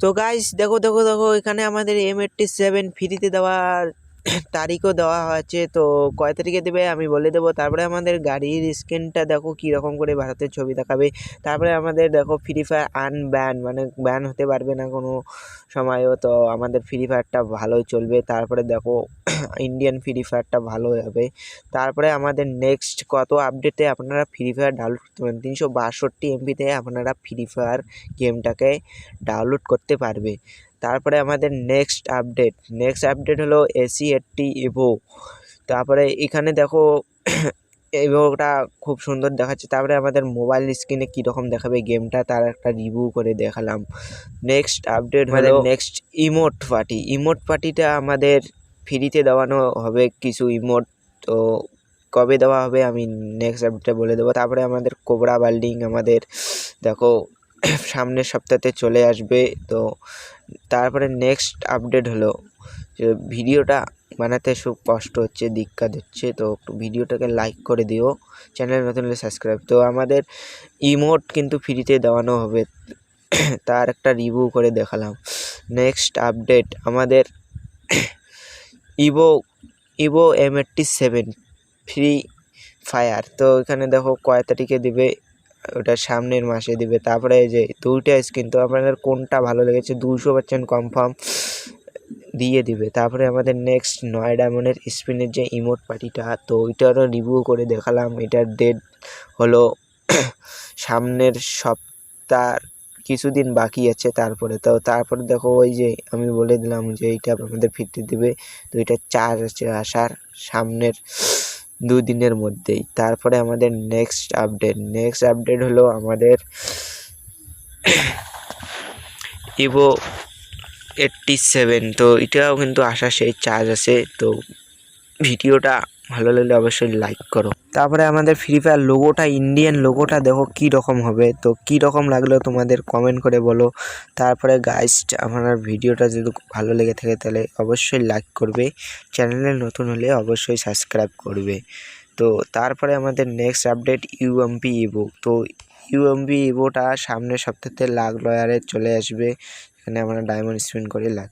তো গাইস দেখো দেখো দেখো এখানে আমাদের এম এইটটি সেভেন ফ্রিতে দেওয়ার তারিখও দেওয়া আছে, তো কয় তারিখে দেবে আমি বলে দেবো। তারপরে আমাদের গাড়ির স্ক্রিনটা দেখো কী রকম করে ভারতের ছবি দেখাবে। তারপরে আমাদের দেখো ফ্রি ফায়ার আনব্যান মানে ব্যান হতে পারবে না কোনো সময়ও, তো আমাদের ফ্রি ফায়ারটা ভালোই চলবে। তারপরে দেখো ইন্ডিয়ান ফ্রি ফায়ারটা ভালো হবে। তারপরে আমাদের নেক্সট কত আপডেটে আপনারা ফ্রি ফায়ার ডাউনলোড করতে পারেন তিনশো বাষট্টি এমপিতে আপনারা ফ্রি ফায়ার গেমটাকে ডাউনলোড করতে পারবে। তারপরে আমাদের নেক্সট আপডেট নেক্সট আপডেট হলো এসি এইটটি ইভো তারপরে এখানে দেখো ইভোটা খুব সুন্দর দেখাচ্ছে। তারপরে আমাদের মোবাইল স্ক্রিনে কীরকম দেখাবে গেমটা তার একটা রিভিউ করে দেখালাম। নেক্সট আপডেট হলো নেক্সট ইমোট পার্টি ইমোট পার্টিটা আমাদের ফ্রিতে দেওয়ানো হবে কিছু ইমোট তো কবে দেওয়া হবে আমি নেক্সট আপডেটে বলে দেবো। তারপরে আমাদের কোবরা বাল্ডিং আমাদের দেখো সামনের সপ্তাহতে চলে আসবে। তো তারপরে নেক্সট আপডেট হলো যে ভিডিওটা বানাতে খুব কষ্ট হচ্ছে দিক্কাত হচ্ছে তো একটু ভিডিওটাকে লাইক করে দিও চ্যানেল নতুন হলে সাবস্ক্রাইব তো আমাদের ইমোট কিন্তু ফ্রিতে দেওয়ানো হবে। তার একটা রিভিউ করে দেখালাম। নেক্সট আপডেট আমাদের Evo Evo M eighty seven Free Fire তো এখানে দেখো কয় তারিখে দিবে? ওটা সামনের মাসে দিবে। তারপরে এই যে দুইটা স্কিন তো আপনাদের কোনটা ভালো লেগেছে দুশো পার্সেন্ট কনফার্ম দিয়ে দিবে। তারপরে আমাদের নেক্সট নয় ডায়মন্ডের স্পিনের যে ইমোট পার্টিটা তো ওইটারও রিভিউ করে দেখালাম। এটার ডেট হলো সামনের সপ্তাহ, কিছুদিন বাকি আছে তারপরে। তো তারপরে দেখো ওই যে আমি বলে দিলাম যে এইটা আমাদের ফিরতে দিবে। তো এটা আছে আসার সামনের দুদিনের মধ্যেই। তারপরে আমাদের নেক্সট আপডেট নেক্সট আপডেট হলো আমাদের ইভো এইটটি সেভেন তো এটাও কিন্তু আসা সেই চার্জ আছে। তো ভিডিওটা ভালো লাগলে অবশ্যই লাইক করো। তারপরে আমাদের ফ্রি ফায়ার লোগোটা ইন্ডিয়ান লোগোটা দেখো কী রকম হবে। তো কী রকম লাগল তোমাদের কমেন্ট করে বলো। তারপরে গাইস আমার ভিডিওটা যদি ভালো লেগে থাকে তাহলে অবশ্যই লাইক করবে। চ্যানেলে নতুন হলে অবশ্যই সাবস্ক্রাইব করবে। তো তারপরে আমাদের নেক্সট আপডেট ইউএমপি ইভো তো ইউএমপি ইভোটা সামনের সপ্তাহে লাখ লয়ারে চলে আসবে। এখানে আমরা ডায়মন্ড স্পিন করে লাখ